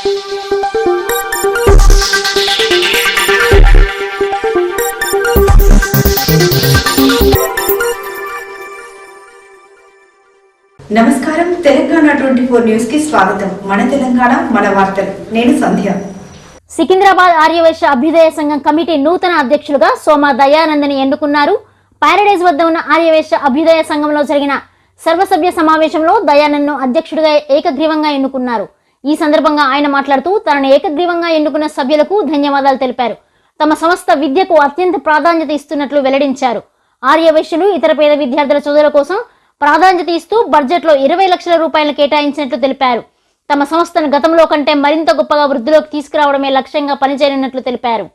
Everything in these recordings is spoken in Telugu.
నమస్కారం. తెలంగాణ ట్వంటీ ఫోర్ న్యూస్కి స్వాగతం. మన తెలంగాణ మన వార్తలు. నేను సంధ్య. సికింద్రాబాద్ ఆర్యవైశ్య అభ్యుదయ సంఘం కమిటీ నూతన అధ్యక్షులుగా సోమ దయానందని ఎన్నుకున్నారు. పారడైజ్ వద్ద ఉన్న ఆర్యవైశ్య అభ్యుదయ సంఘంలో జరిగిన సర్వసభ్య సమావేశంలో దయానందను అధ్యక్షుడిగా ఏకగ్రీవంగా ఎన్నుకున్నారు. ఈ సందర్భంగా ఆయన మాట్లాడుతూ తనను ఏకగ్రీవంగా ఎన్నుకున్న సభ్యులకు ధన్యవాదాలు తెలిపారు. తమ సంస్థ విద్యకు అత్యంత ప్రాధాన్యత ఇస్తున్నట్లు వెల్లడించారు. ఆర్యవైశ్యులు ఇతర పేద విద్యార్థుల చదువుల కోసం ప్రాధాన్యత ఇస్తూ బడ్జెట్లో ఇరవై లక్షల రూపాయలు కేటాయించినట్లు తెలిపారు. తమ సంస్థను గతంలో కంటే మరింత గొప్పగా వృద్ధిలోకి తీసుకురావడమే లక్ష్యంగా పనిచేయనున్నట్లు తెలిపారు.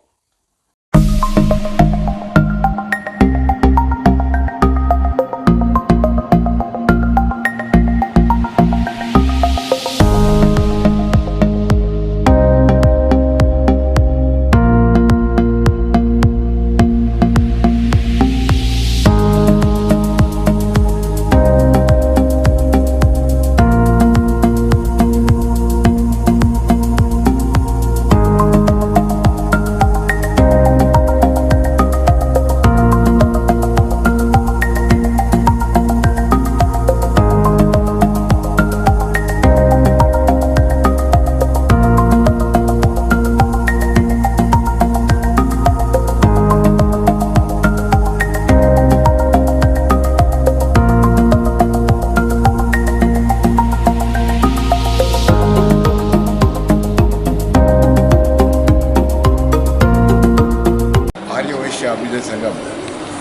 ఆర్యవైశ్య సంఘం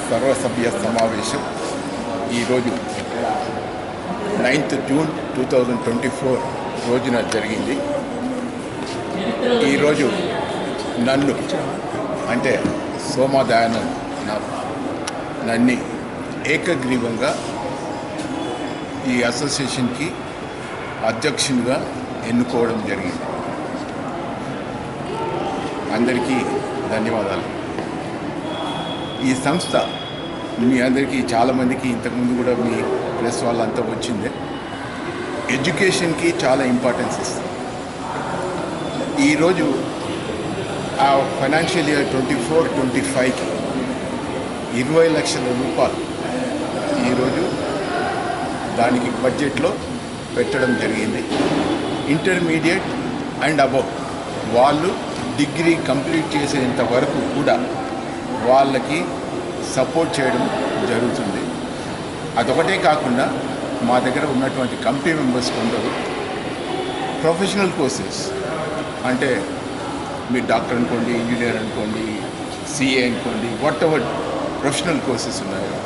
సర్వసభ్య సమావేశం ఈరోజు ninth June two thousand twenty four రోజున జరిగింది. ఈరోజు నన్ను అంటే సోమాదయానంద్ నా నన్ను ఏకగ్రీవంగా ఈ అసోసియేషన్కి అధ్యక్షునిగా ఎన్నుకోవడం జరిగింది. అందరికీ ధన్యవాదాలు. ఈ సంస్థ మీ అందరికీ చాలామందికి ఇంతకుముందు కూడా మీ ప్రెస్ వాళ్ళంతా వచ్చిందే. ఎడ్యుకేషన్కి చాలా ఇంపార్టెన్స్ ఇస్తుంది. ఈరోజు ఆ financial year twenty four twenty ఫైవ్కి ఇరవై లక్షల రూపాయలు ఈరోజు దానికి బడ్జెట్లో పెట్టడం జరిగింది. ఇంటర్మీడియట్ అండ్ అబవ్ వాళ్ళు డిగ్రీ కంప్లీట్ చేసేంత వరకు కూడా వాళ్ళకి సపోర్ట్ చేయడం జరుగుతుంది. అదొకటే కాకుండా మా దగ్గర ఉన్నటువంటి కమిటీ మెంబర్స్ కొందరు ప్రొఫెషనల్ కోర్సెస్. అంటే మీరు డాక్టర్ అనుకోండి ఇంజనీర్ అనుకోండి సిఏ అనుకోండి వాట్ ఎవర్ ప్రొఫెషనల్ కోర్సెస్ ఉన్నాయో.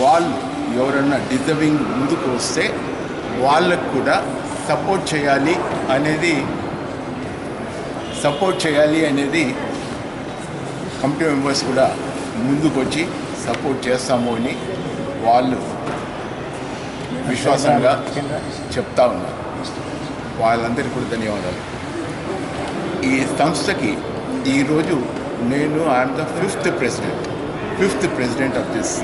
వాళ్ళు ఎవరన్నా డిజర్వింగ్ ముందుకు వస్తే వాళ్ళకు కూడా సపోర్ట్ చేయాలి అనేది సపోర్ట్ చేయాలి అనేది కమిటీ మెంబర్స్ కూడా ముందుకు వచ్చి సపోర్ట్ చేస్తాము అని వాళ్ళు విశ్వాసంగా చెప్తా ఉన్నారు. వాళ్ళందరికీ కూడా ధన్యవాదాలు. ఈ సంస్థకి ఈరోజు నేను I'm the fifth president fifth president of this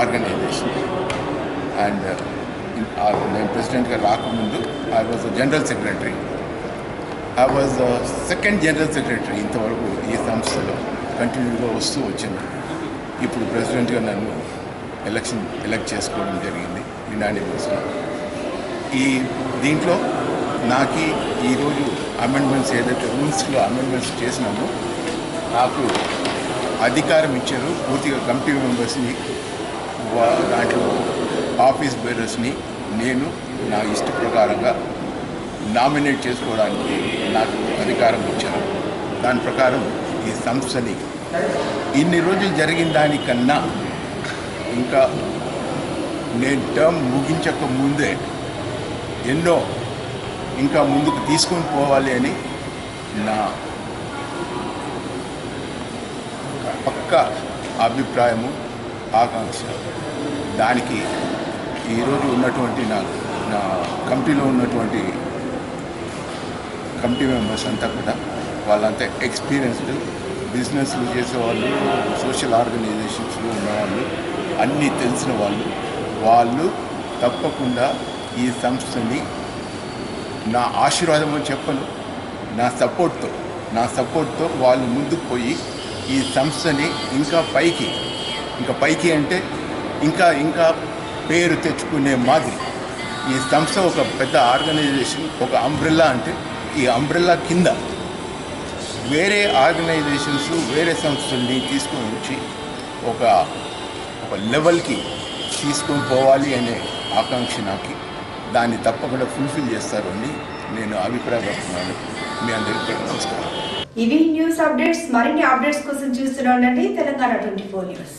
organisation and నేను ప్రెసిడెంట్గా రాకముందు I was general secretary I was second general secretary ఇంతవరకు ఈ సంస్థలో. కంటిన్యూగా వస్తూ వచ్చింది. ఇప్పుడు ప్రెసిడెంట్గా నన్ను ఎలక్షన్ ఎలక్ట్ చేసుకోవడం జరిగింది యునానిమస్గా ఈ దీంట్లో నాకు ఈరోజు అమెండ్మెంట్స్ ఏదైతే రూల్స్లో అమెండ్మెంట్స్ చేసినామో నాకు అధికారం ఇచ్చారు. పూర్తిగా కమిటీ మెంబర్స్ని వా- దాంట్లో ఆఫీస్ బేరర్స్ని నేను నా ఇష్ట ప్రకారంగా నామినేట్ చేసుకోవడానికి నాకు అధికారం ఇచ్చారు. దాని ప్రకారం ఈ సంస్థని ఇన్ని రోజులు జరిగిన దానికన్నా ఇంకా నేను టర్మ్ ముగించక ముందే ఎన్నో ఇంకా ముందుకు తీసుకొని పోవాలి అని నా పక్క అభిప్రాయము ఆకాంక్ష. దానికి ఈరోజు ఉన్నటువంటి నా నా కమిటీలో ఉన్నటువంటి కమిటీ మెంబర్స్ అంతా కూడా వాళ్ళంతా ఎక్స్పీరియన్స్డ్ బిజినెస్లు చేసేవాళ్ళు సోషల్ ఆర్గనైజేషన్స్లో ఉన్నవాళ్ళు అన్నీ తెలిసిన వాళ్ళు. వాళ్ళు తప్పకుండా ఈ సంస్థని నా ఆశీర్వాదం అని చెప్పను నా సపోర్ట్తో నా సపోర్ట్తో వాళ్ళు ముందుకు పోయి ఈ సంస్థని ఇంకా పైకి ఇంకా పైకి అంటే ఇంకా ఇంకా పేరు తెచ్చుకునే మాదిరి. ఈ సంస్థ ఒక పెద్ద ఆర్గనైజేషన్ ఒక అంబ్రెల్లా అంటే ఈ అంబ్రెల్లా కింద వేరే ఆర్గనైజేషన్స్ వేరే సంస్థల్ని తీసుకొని వచ్చి ఒక ఒక లెవెల్కి తీసుకొని పోవాలి అనే ఆకాంక్ష నాకు. దాన్ని తప్పకుండా ఫుల్ఫిల్ చేస్తారు అని నేను అభిప్రాయపడుతున్నాను మీ అందరికీ నమస్కారం. ఇవి న్యూస్ అప్డేట్స్ మరిన్ని అప్డేట్స్ కోసం చూస్తూనే ఉండండి తెలంగాణ ట్వంటీ ఫోర్ న్యూస్.